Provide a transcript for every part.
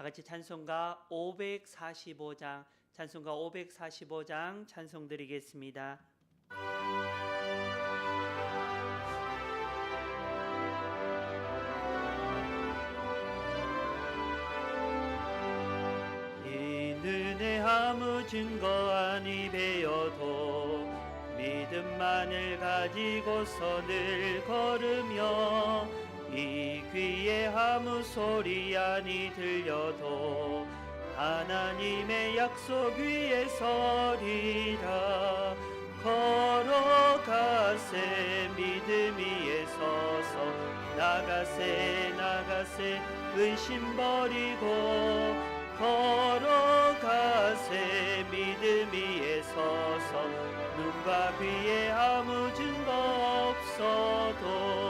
다 같이 찬송가 545장 찬송가 545장 찬송 드리겠습니다. 이 눈에 아무 증거 아니 배어도 믿음만을 가지고서 늘 걸으며 이 귀에 아무 소리 아니 들려도 하나님의 약속 위에 서리라. 걸어가세 믿음 위에 서서 나가세 나가세 의심 버리고 걸어가세 믿음 위에 서서 눈과 귀에 아무 증거 없어도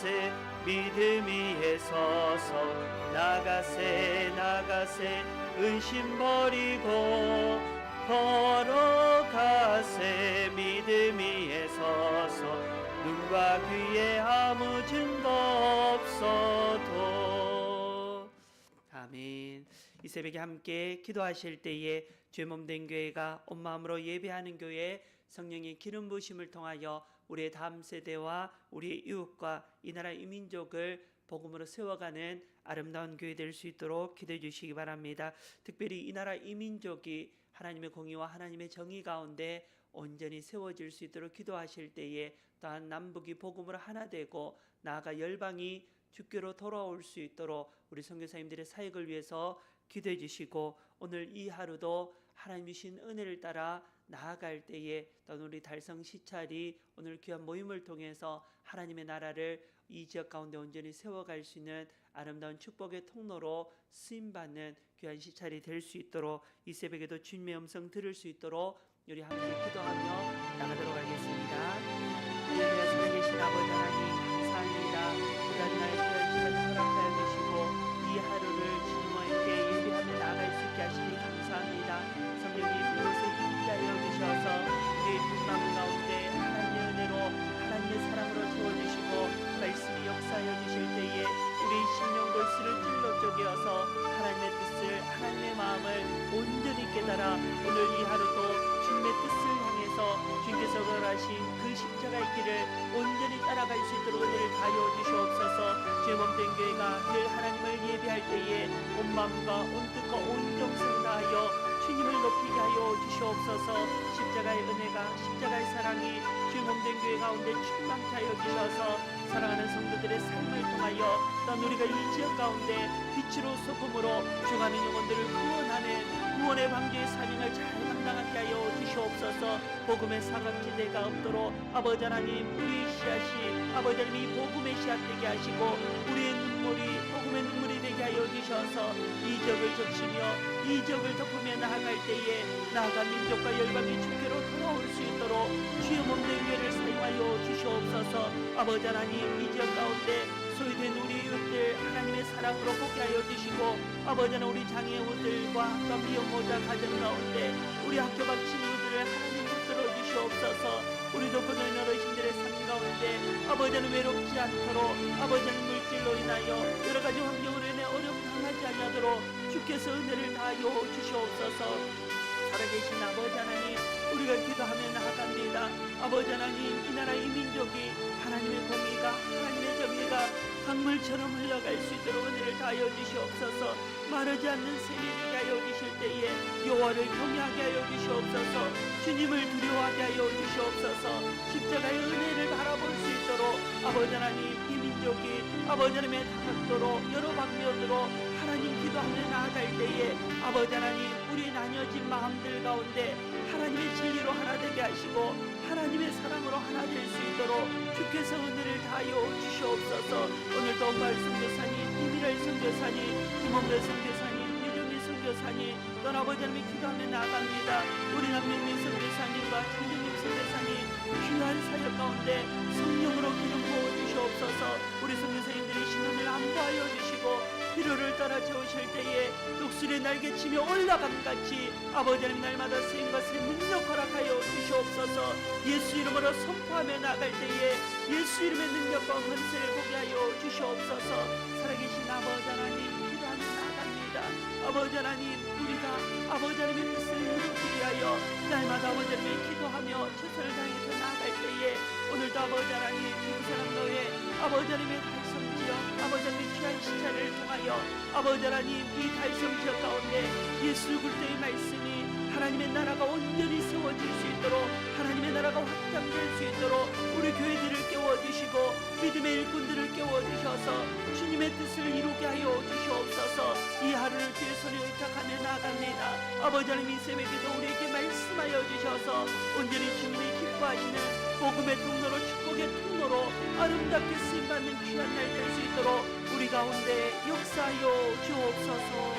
걸어가세 믿음 위에 서서. 나가세 나가세 의심 버리고 걸어가세. 믿음 위에 서서. 눈과 귀에 아무 증거 없어도. 아멘. 이 새벽에 함께 기도하실 때에 죄몸된 교회가 온 마음으로 예배하는 교회 성령의 기름 부심을 통하여 우리의 다음 세대와 우리의 이웃과 이 나라 이민족을 복음으로 세워가는 아름다운 교회 될 수 있도록 기도해 주시기 바랍니다. 특별히 이 나라 이민족이 하나님의 공의와 하나님의 정의 가운데 온전히 세워질 수 있도록 기도하실 때에 또한 남북이 복음으로 하나 되고 나아가 열방이 주께로 돌아올 수 있도록 우리 선교사님들의 사역을 위해서 기도해 주시고 오늘 이 하루도 하나님 주신 은혜를 따라 나아갈 때에 또는 우리 달성 시찰이 오늘 귀한 모임을 통해서 하나님의 나라를 이 지역 가운데 온전히 세워갈 수 있는 아름다운 축복의 통로로 쓰임 받는 귀한 시찰이 될 수 있도록 이 새벽에도 주님의 음성 들을 수 있도록 우리 함께 기도하며 나가도록 하겠습니다. 할렐루야 살아계신 아버지 하나님 감사합니다. 우리가 나의 귀한 시간 역사하여 주실 때에 우리 심령 골수를 찔러 쪼개어서 하나님의 뜻을 하나님의 마음을 온전히 깨달아 오늘 이 하루도 주님의 뜻을 향해서 주님께서 걸어가신 그 십자가의 길을 온전히 따라갈 수 있도록 은혜를 가여 주시옵소서. 주의 몸된 교회가 늘 하나님을 예배할 때에 온 마음과 온 뜻과 온 정성을 다하여 주님을 높이게 하여 주시옵소서. 십자가의 은혜가 십자가의 사랑이 주의 몸된 교회 가운데 충만케 하여 주셔서 사랑하는 성도들의 삶을 통하여 또 우리가 이 지역 가운데 빛으로 소금으로 죽어가는 영혼들을 구원하는 구원의 방주의 사명을 잘 복음의 사각지대가 없도록 아버지 하나님 우리 씨앗이 아버지 하나님 이 복음의 씨앗 되게 하시고 우리의 하여 주셔서. 이적을 적시며 이적을 덮으며 나아갈 때에 나아가 민족과 열방의 주께로 돌아올 수 있도록 주의 몸된 교회를 사용하여 주시옵소서. 아버지 하나님 이 지역 가운데 소유된 우리 이웃들 하나님의 사랑으로 보게 하여 주시고 아버지 하나님 우리 장애우들과 또 미혼모자 가정 가운데 우리 학교 방 친구들을 하나님 붙들어 주시옵소서. 우리도 그들 어르신들의 삶 가운데 아버지 하나님 외롭지 않도록 아버지 하나님 물질로 인하여 여러 가지 어려움 않도록 주께서 은혜를 다하여 주시옵소서. 살아계신 아버지 하나님 우리가 기도하며 나아갑니다. 아버지 하나님 이 나라 이 민족이 하나님의 공의가 하나님의 정의가 강물처럼 흘러갈 수 있도록 은혜를 다하여 주시옵소서. 마르지 않는 되게 하여 주실 때에 여호와를 경외하게 하여 주시옵소서. 주님을 두려워하게 하여 주시옵소서. 십자가의 은혜를 바라볼 수 있도록 아버지 하나님 이 민족이 아버지 하나님의 다각도로 여러 방면으로 기도하며 나아갈 때에 아버지 하나님 우리 나뉘어진 마음들 가운데 하나님의 진리로 하나 되게 하시고 하나님의 사랑으로 하나 될 수 있도록 주께서 은혜를 다하여 주시옵소서. 오늘도 엄발 선교사님 이미랄 선교사님 김원배 유정미 선교사님 또 아버지 하나님 기도하며 나아갑니다. 우리 남명민 선교사님과 장정님 선교사님 귀한 사역 가운데 성령으로 기름 부어 주시옵소서. 우리 선교사님들의 신원을 안보하여 주시고 피로를 따라 채우실 때에 독수리 날개 치며 올라감 같이 아버지 하나님 날마다 쓰임과 새 능력 허락하여 주시옵소서. 예수 이름으로 선포하며 나갈 때에 예수 이름의 능력과 권세를 보게 하여 주시옵소서. 살아계신 아버지 하나님 기도하며 나갑니다. 아버지 하나님 우리가 아버지 하나님의 뜻을 이루기 위하여 날마다 아버지 하나님 기도하며 최선을 다해서 나아갈 때에 오늘도 아버지 하나님 기부사랑교회 아버지 하나님의 아버지 하나님의 귀한 시차를 통하여 아버지 하나님 이 달성 지역 가운데 예수 그리스도의 말씀이 하나님의 나라가 온전히 세워질 수 있도록 하나님의 나라가 확장될 수 있도록 우리 교회들을 깨워주시고 믿음의 일꾼들을 깨워주셔서 주님의 뜻을 이루게 하여 주시옵소서. 이 하루를 주의 손에 의탁하며 나아갑니다. 아버지 하나님 이 새벽에도 우리에게 말씀하여 주셔서 온전히 주님이 기뻐하시는 복음의 통로로 축복의 통로로 아름답게 쓰임받는 귀한 날될수 있도록 우리 가운데 역사하여 주옵소서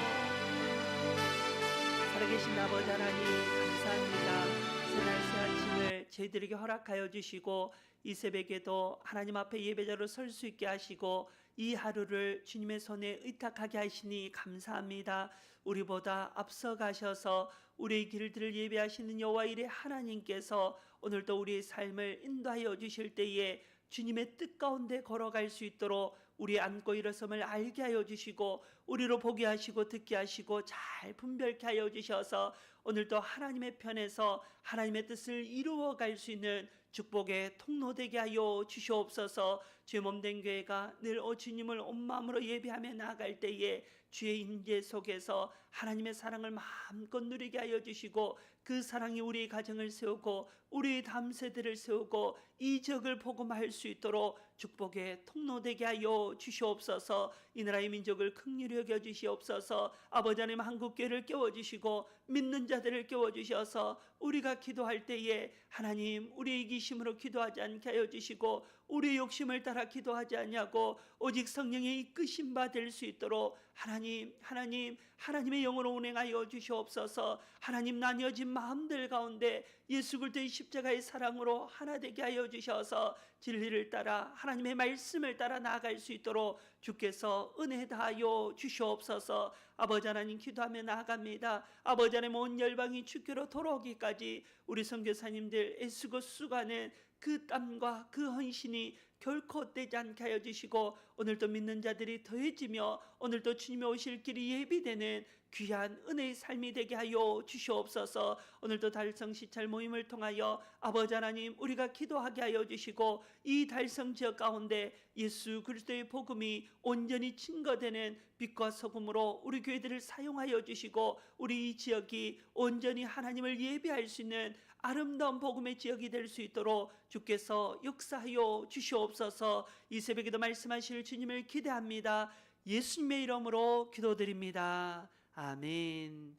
살아계신 아버지 하나님 감사합니다. 새날 새 아침을 저희들에게 허락하여 주시고 이 새벽에도 하나님 앞에 예배자로 설 수 있게 하시고 이 하루를 주님의 손에 의탁하게 하시니 감사합니다. 우리보다 앞서 가셔서 우리의 길들을 예배하시는 여호와 이레 하나님께서 오늘도 우리의 삶을 인도하여 주실 때에 주님의 뜻 가운데 걸어갈 수 있도록 우리 안고 일어섬을 알게 하여 주시고 우리로 보게 하시고 듣게 하시고 잘 분별케 하여 주셔서 오늘도 하나님의 편에서 하나님의 뜻을 이루어 갈 수 있는 축복의 통로 되게 하여 주시옵소서 주의 몸된 교회가 늘오 주님을 온 마음으로 예배하며 나아갈 때에 주의 임재 속에서 하나님의 사랑을 마음껏 누리게 하여 주시고 그 사랑이 우리의 가정을 세우고 우리의 다음 세대를 세우고 이적을 복음할 수 있도록 축복의 통로 되게 하여 주시옵소서. 이 나라의 민족을 극률히 여겨 주시옵소서. 아버지 하나님 한국교회를 깨워주시고 믿는 자들을 깨워주셔서 우리가 기도할 때에 하나님 우리의 이기심으로 기도하지 않게 하여 주시고 우리의 욕심을 따라 기도하지 않냐고 오직 성령의 이끄심 받을 수 있도록 하나님 하나님 하나님의 영으로 운행하여 주시옵소서. 하나님 나뉘어진 마음들 가운데 예수 그리스도의 십자가의 사랑으로 하나 되게 하여 주셔서 진리를 따라 하나님의 말씀을 따라 나아갈 수 있도록 주께서 은혜 다하여 주시옵소서. 아버지 하나님 기도하며 나아갑니다. 아버지 하나님 온 열방이 주께로 돌아오기까지 우리 선교사님들 애쓰고 수고하는 그 땀과 그 헌신이 결코 헛되지 않게 하여 주시고 오늘도 믿는 자들이 더해지며 오늘도 주님이 오실 길이 예비되는 귀한 은혜의 삶이 되게 하여 주시옵소서. 오늘도 달성 시찰 모임을 통하여 아버지 하나님 우리가 기도하게 하여 주시고 이 달성 지역 가운데 예수 그리스도의 복음이 온전히 증거되는 빛과 소금으로 우리 교회들을 사용하여 주시고 우리 이 지역이 온전히 하나님을 예배할 수 있는 아름다운 복음의 지역이 될 수 있도록 주께서 역사하여 주시옵소서 이 새벽에도 말씀하실 주님을 기대합니다. 예수님의 이름으로 기도드립니다. 아멘.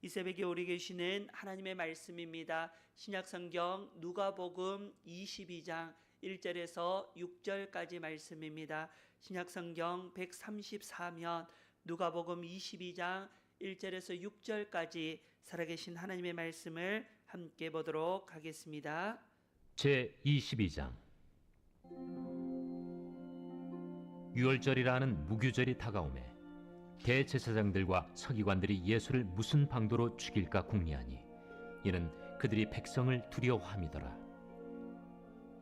이 새벽에 우리 계시는 하나님의 말씀입니다. 신약성경 누가복음 22장 1절에서 6절까지 말씀입니다. 신약성경 134면 누가복음 22장 1절에서 6절까지 살아계신 하나님의 말씀을 함께 보도록 하겠습니다. 제 22장 유월절이라는 무교절이 다가오매 대제사장들과 서기관들이 예수를 무슨 방도로 죽일까 궁리하니 이는 그들이 백성을 두려워함이더라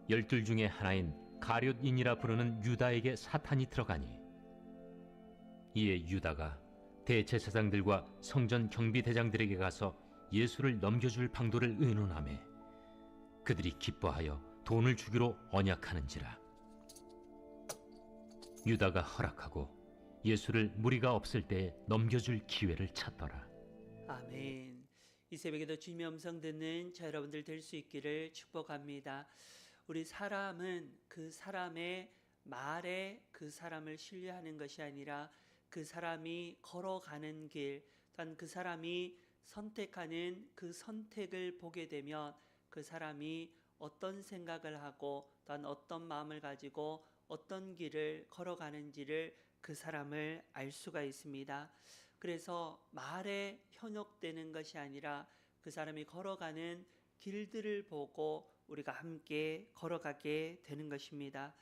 열둘 중에 하나인 가룟인이라 부르는 유다에게 사탄이 들어가니 이에 유다가 대제사장들과 성전 경비대장들에게 가서 예수를 넘겨줄 방도를 의논하매 그들이 기뻐하여 돈을 주기로 언약하는지라 유다가 허락하고 예수를 무리가 없을 때에 넘겨줄 기회를 찾더라 아멘. 이 새벽에도 주님의 음성 듣는 저 여러분들 될 수 있기를 축복합니다. 우리 사람은 그 사람의 말에 그 사람을 신뢰하는 것이 아니라 그 사람이 걸어가는 길, 또한 그 사람이 선택하는 그 선택을 보게 되면 그 사람이 어떤 생각을 하고 또한 어떤 마음을 가지고 어떤 길을 걸어가는지를 그 사람을 알 수가 있습니다. 그래서 말에 현혹되는 것이 아니라 그 사람이 걸어가는 길들을 보고 우리가 함께 걸어가게 되는 것입니다.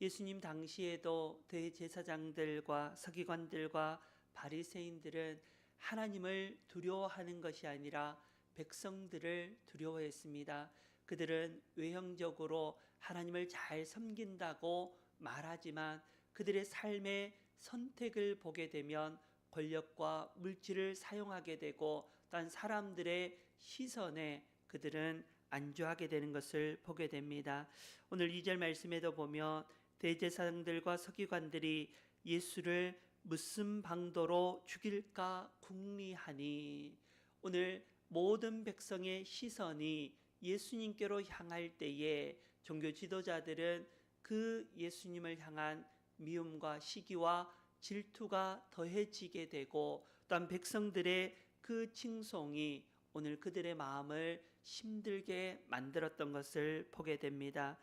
예수님 당시에도 대제사장들과 서기관들과 바리새인들은 하나님을 두려워하는 것이 아니라 백성들을 두려워했습니다. 그들은 외형적으로 하나님을 잘 섬긴다고 말하지만 그들의 삶의 선택을 보게 되면 권력과 물질을 사용하게 되고 또한 사람들의 시선에 그들은 안주하게 되는 것을 보게 됩니다. 오늘 2절 말씀에도 보면 대제사장들과 서기관들이 예수를 무슨 방도로 죽일까 궁리하니 오늘 모든 백성의 시선이 예수님께로 향할 때에 종교 지도자들은 그 예수님을 향한 미움과 시기와 질투가 더해지게 되고 또한 백성들의 그 칭송이 오늘 그들의 마음을 힘들게 만들었던 것을 보게 됩니다.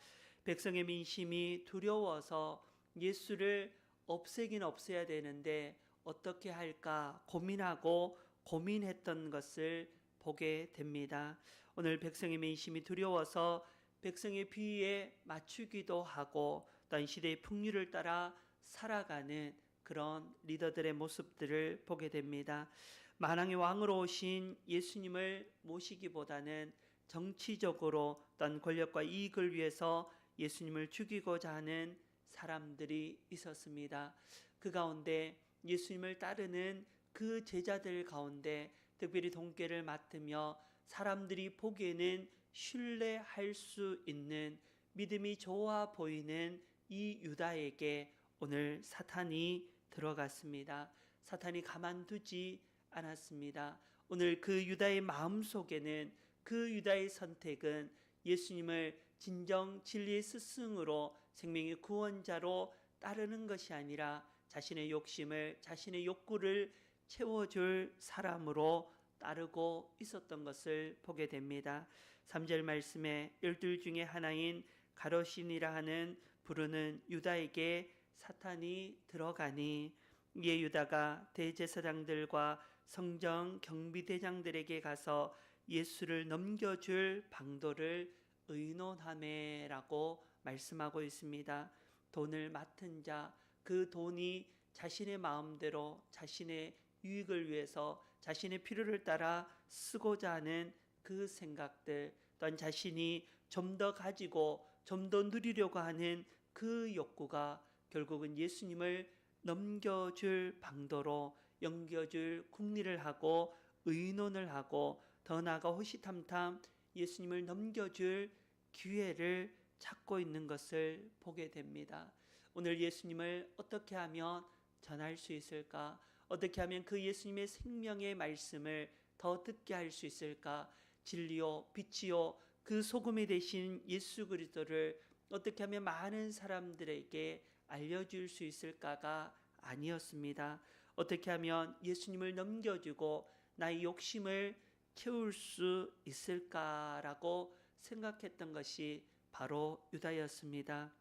백성의 민심이 두려워서 예수를 없애긴 없애야 되는데 어떻게 할까 고민하고 고민했던 것을 보게 됩니다. 오늘 백성의 민심이 두려워서 백성의 비위에 맞추기도 하고 또한 시대의 풍류를 따라 살아가는 그런 리더들의 모습들을 보게 됩니다. 만왕의 왕으로 오신 예수님을 모시기보다는 정치적으로 어떤 권력과 이익을 위해서 예수님을 죽이고자 하는 사람들이 있었습니다. 그 가운데 예수님을 따르는 그 제자들 가운데 특별히 동계를 맡으며 사람들이 보기에는 신뢰할 수 있는 믿음이 좋아 보이는 이 유다에게 오늘 사탄이 들어갔습니다. 사탄이 가만두지 않았습니다. 오늘 그 유다의 마음 속에는 그 유다의 선택은 예수님을 진정 진리의 스승으로 생명의 구원자로 따르는 것이 아니라 자신의 욕심을 자신의 욕구를 채워줄 사람으로 따르고 있었던 것을 보게 됩니다. 3절 말씀에 열둘 중에 하나인 가로신이라 하는 부르는 유다에게 사탄이 들어가니 이에 유다가 대제사장들과 성정 경비대장들에게 가서 예수를 넘겨줄 방도를 의논하매라고 말씀하고 있습니다. 돈을 맡은 자, 그 돈이 자신의 마음대로 자신의 유익을 위해서 자신의 필요를 따라 쓰고자 하는 그 생각들, 또한 자신이 좀 더 가지고 좀 더 누리려고 하는 그 욕구가 결국은 예수님을 넘겨줄 방도로 넘겨줄 궁리를 하고 의논을 하고 더 나아가 호시탐탐 예수님을 넘겨줄 기회를 찾고 있는 것을 보게 됩니다. 오늘 예수님을 어떻게 하면 전할 수 있을까? 어떻게 하면 그 예수님의 생명의 말씀을 더 듣게 할 수 있을까? 진리요, 빛이요, 그 소금이 되신 예수 그리스도를 어떻게 하면 많은 사람들에게 알려줄 수 있을까가 아니었습니다. 어떻게 하면 예수님을 넘겨주고 나의 욕심을 채울 수 있을까라고 생각했던 것이 바로 유다였습니다.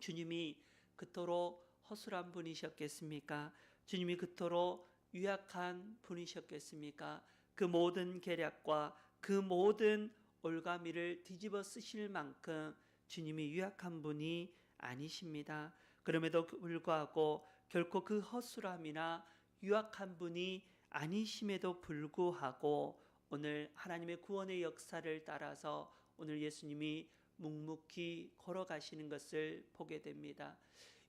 주님이 그토록 허술한 분이셨겠습니까? 주님이 그토록 유약한 분이셨겠습니까? 그 모든 계략과 그 모든 올가미를 뒤집어 쓰실 만큼 주님이 유약한 분이 아니십니다. 그럼에도 불구하고 결코 그 허술함이나 유약한 분이 아니심에도 불구하고 오늘 하나님의 구원의 역사를 따라서 오늘 예수님이 묵묵히 걸어가시는 것을 보게 됩니다.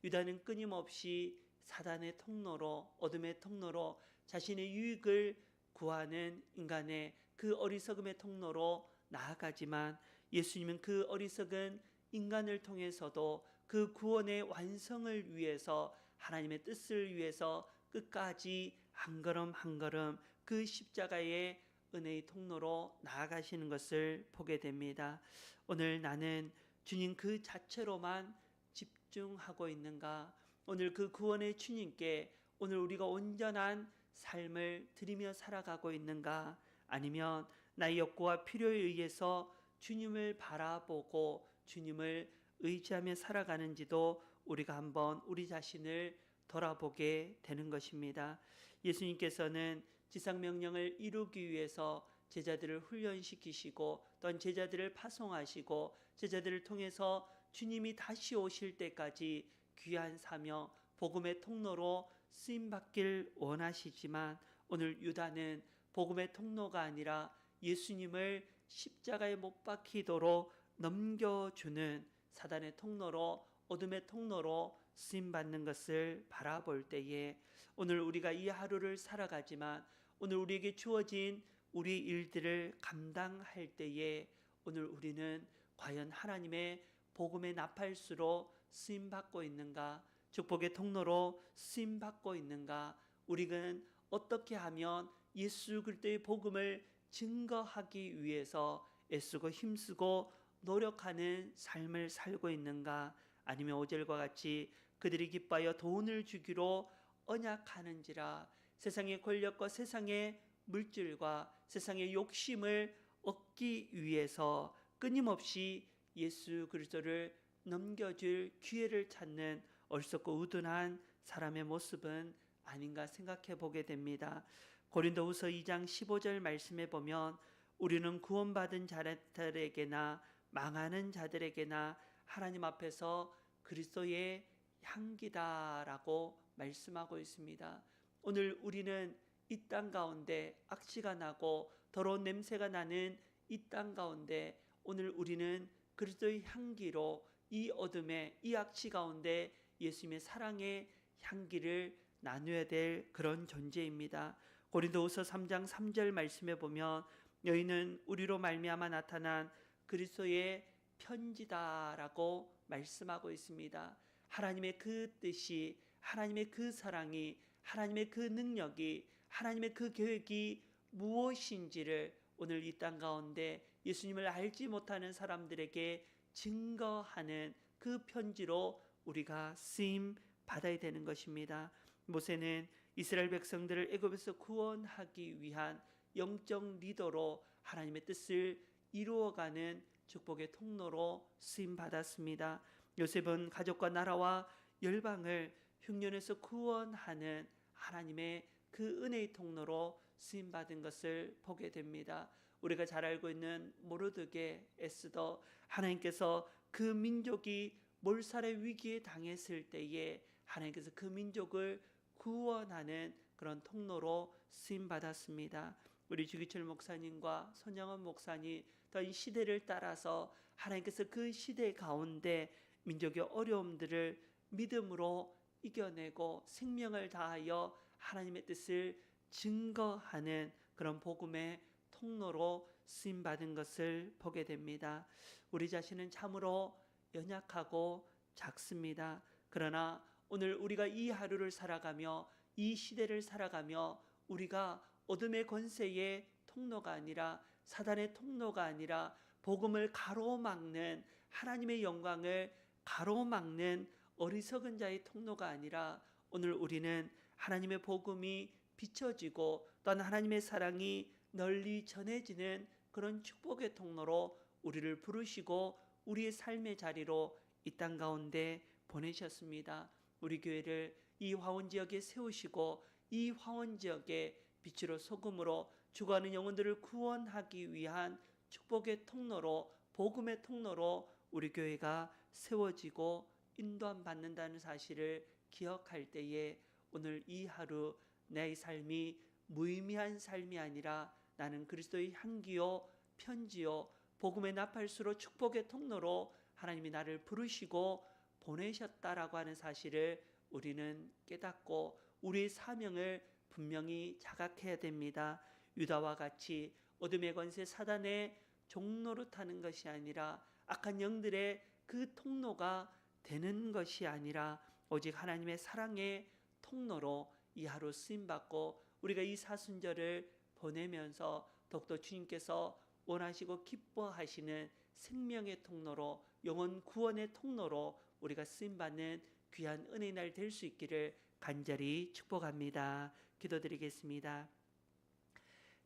유다는 끊임없이 사단의 통로로 어둠의 통로로 자신의 유익을 구하는 인간의 그 어리석음의 통로로 나아가지만 예수님은 그 어리석은 인간을 통해서도 그 구원의 완성을 위해서 하나님의 뜻을 위해서 끝까지 한 걸음 한 걸음 그 십자가의 은혜의 통로로 나아가시는 것을 보게 됩니다. 오늘 나는 주님 그 자체로만 집중하고 있는가? 오늘 그 구원의 주님께 오늘 우리가 온전한 삶을 드리며 살아가고 있는가? 아니면 나의 욕구와 필요에 의해서 주님을 바라보고 주님을 의지하며 살아가는지도 우리가 한번 우리 자신을 돌아보게 되는 것입니다. 예수님께서는 지상 명령을 이루기 위해서 제자들을 훈련시키시고 또한 제자들을 파송하시고 제자들을 통해서 주님이 다시 오실 때까지 귀한 사명 복음의 통로로 쓰임 받길 원하시지만 오늘 유다는 복음의 통로가 아니라 예수님을 십자가에 못 박히도록 넘겨주는 사단의 통로로 어둠의 통로로 쓰임 받는 것을 바라볼 때에 오늘 우리가 이 하루를 살아가지만 오늘 우리에게 주어진 우리 일들을 감당할 때에 오늘 우리는 과연 하나님의 복음의 나팔수로 쓰임 받고 있는가 축복의 통로로 쓰임 받고 있는가 우리는 어떻게 하면 예수 그리스도의 복음을 증거하기 위해서 애쓰고 힘쓰고 노력하는 삶을 살고 있는가 아니면 오절과 같이 그들이 기뻐하여 돈을 주기로 언약하는지라 세상의 권력과 세상의 물질과 세상의 욕심을 얻기 위해서 끊임없이 예수 그리스도를 넘겨줄 기회를 찾는 어리석고 우둔한 사람의 모습은 아닌가 생각해 보게 됩니다. 고린도후서 2장 15절 말씀에 보면 우리는 구원받은 자들에게나 망하는 자들에게나 하나님 앞에서 그리스도의 향기다라고 말씀하고 있습니다. 오늘 우리는 이 땅 가운데 악취가 나고 더러운 냄새가 나는 이 땅 가운데 오늘 우리는 그리스도의 향기로 이 어둠에 이 악취 가운데 예수님의 사랑의 향기를 나누어야 될 그런 존재입니다. 고린도후서 3장 3절 말씀에 보면 너희는 우리로 말미암아 나타난 그리스도의 편지다라고 말씀하고 있습니다. 하나님의 그 뜻이 하나님의 그 사랑이 하나님의 그 능력이 하나님의 그 계획이 무엇인지를 오늘 이 땅 가운데 예수님을 알지 못하는 사람들에게 증거하는 그 편지로 우리가 쓰임 받아야 되는 것입니다. 모세는 이스라엘 백성들을 애굽에서 구원하기 위한 영적 리더로 하나님의 뜻을 이루어가는 축복의 통로로 쓰임 받았습니다. 요셉은 가족과 나라와 열방을 흉년에서 구원하는 하나님의 그 은혜의 통로로 쓰임 받은 것을 보게 됩니다. 우리가 잘 알고 있는 모르드게 에스더 하나님께서 그 민족이 몰살의 위기에 당했을 때에 하나님께서 그 민족을 구원하는 그런 통로로 쓰임 받았습니다. 우리 주기철 목사님과 손영원 목사님 더이 시대를 따라서 하나님께서 그 시대 가운데 민족의 어려움들을 믿음으로 이겨내고 생명을 다하여 하나님의 뜻을 증거하는 그런 복음의 통로로 쓰임 받은 것을 보게 됩니다. 우리 자신은 참으로 연약하고 작습니다. 그러나 오늘 우리가 이 하루를 살아가며 이 시대를 살아가며 우리가 어둠의 권세의 통로가 아니라 사단의 통로가 아니라 복음을 가로막는 하나님의 영광을 가로막는 어리석은 자의 통로가 아니라 오늘 우리는 하나님의 복음이 비춰지고 또한 하나님의 사랑이 널리 전해지는 그런 축복의 통로로 우리를 부르시고 우리의 삶의 자리로 이 땅 가운데 보내셨습니다. 우리 교회를 이 화원 지역에 세우시고 이 화원 지역에 빛으로 소금으로 죽어가는 영혼들을 구원하기 위한 축복의 통로로 복음의 통로로 우리 교회가 세워지고 인도함 받는다는 사실을 기억할 때에 오늘 이 하루 내 삶이 무의미한 삶이 아니라 나는 그리스도의 향기요 편지요 복음의 나팔수로 축복의 통로로 하나님이 나를 부르시고 보내셨다라고 하는 사실을 우리는 깨닫고 우리의 사명을 분명히 자각해야 됩니다. 유다와 같이 어둠의 권세 사단의 종로로 타는 것이 아니라 악한 영들의 그 통로가 되는 것이 아니라 오직 하나님의 사랑의 통로로 이 하루 쓰임 받고 우리가 이 사순절을 보내면서 더욱더 주님께서 원하시고 기뻐하시는 생명의 통로로 영혼 구원의 통로로 우리가 쓰임 받는 귀한 은혜의 날 될 수 있기를 간절히 축복합니다. 기도드리겠습니다.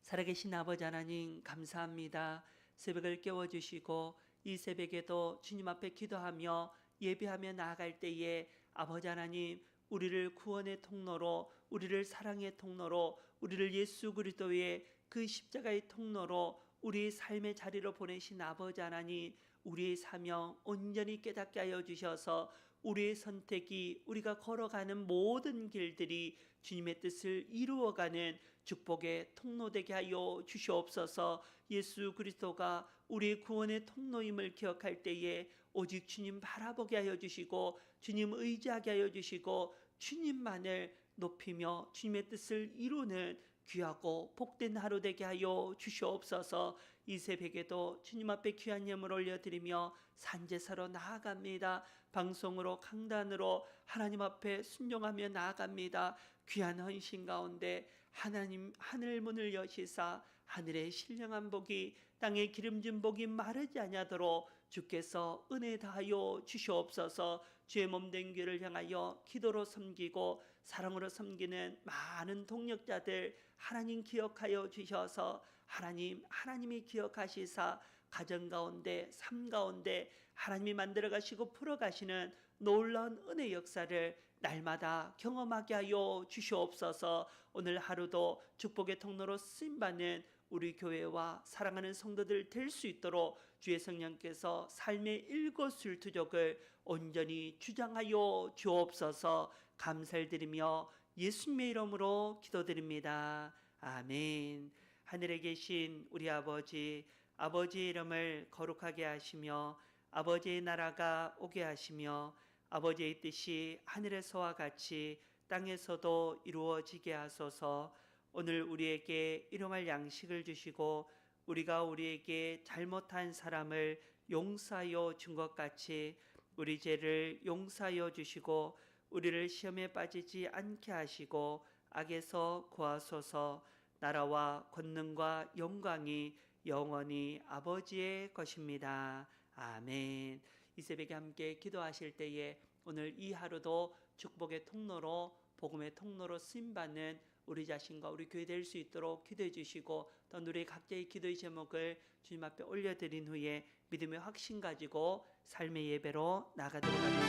살아계신 아버지 하나님 감사합니다. 새벽을 깨워주시고 이 새벽에도 주님 앞에 기도하며 예배하며 나아갈 때에 아버지 하나님 우리를 구원의 통로로 우리를 사랑의 통로로 우리를 예수 그리스도의 그 십자가의 통로로 우리의 삶의 자리로 보내신 아버지 하나님 우리의 사명 온전히 깨닫게 하여 주셔서 우리의 선택이 우리가 걸어가는 모든 길들이 주님의 뜻을 이루어가는 축복의 통로되게 하여 주시옵소서. 예수 그리스도가 우리의 구원의 통로임을 기억할 때에 오직 주님 바라보게 하여 주시고 주님 의지하게 하여 주시고 주님만을 높이며 주님의 뜻을 이루는 귀하고 복된 하루 되게 하여 주시옵소서. 이 새벽에도 주님 앞에 귀한 예물 올려드리며 산제사로 나아갑니다. 방송으로 강단으로 하나님 앞에 순종하며 나아갑니다. 귀한 헌신 가운데 하나님 하늘 문을 여시사 하늘의 신령한 복이 땅의 기름진 복이 마르지 아니하도록 주께서 은혜 다하여 주시옵소서. 주의 몸된 교를 향하여 기도로 섬기고 사랑으로 섬기는 많은 동력자들 하나님 기억하여 주셔서 하나님 하나님이 기억하시사 가정 가운데 삶 가운데 하나님이 만들어 가시고 풀어 가시는 놀라운 은혜 역사를 날마다 경험하게 하여 주시옵소서. 오늘 하루도 축복의 통로로 쓰임 받는 우리 교회와 사랑하는 성도들 될 수 있도록 주의 성령께서 삶의 일거수일투족을 온전히 주장하여 주옵소서 감사를 드리며 예수님의 이름으로 기도드립니다. 아멘. 하늘에 계신 우리 아버지 아버지의 이름을 거룩하게 하시며 아버지의 나라가 오게 하시며 아버지의 뜻이 하늘에서와 같이 땅에서도 이루어지게 하소서. 오늘 우리에게 일용할 양식을 주시고 우리가 우리에게 잘못한 사람을 용서하여 준 것 같이 우리 죄를 용서하여 주시고 우리를 시험에 빠지지 않게 하시고 악에서 구하소서 나라와 권능과 영광이 영원히 아버지의 것입니다. 아멘. 이 새벽에 함께 기도하실 때에 오늘 이 하루도 축복의 통로로 복음의 통로로 쓰임 받는 우리 자신과 우리 교회 될 수 있도록 기도해 주시고 또 우리 각자의 기도의 제목을 주님 앞에 올려드린 후에 믿음의 확신 가지고 삶의 예배로 나가도록 하겠습니다.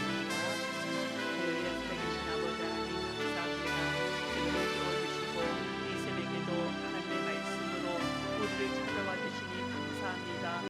그 하늘에 계신 아버지 하나님 감사합니다. 기도를 들어주시고 이 새벽에도 하나님의 말씀으로 우리를 찾아와 주시니 감사합니다.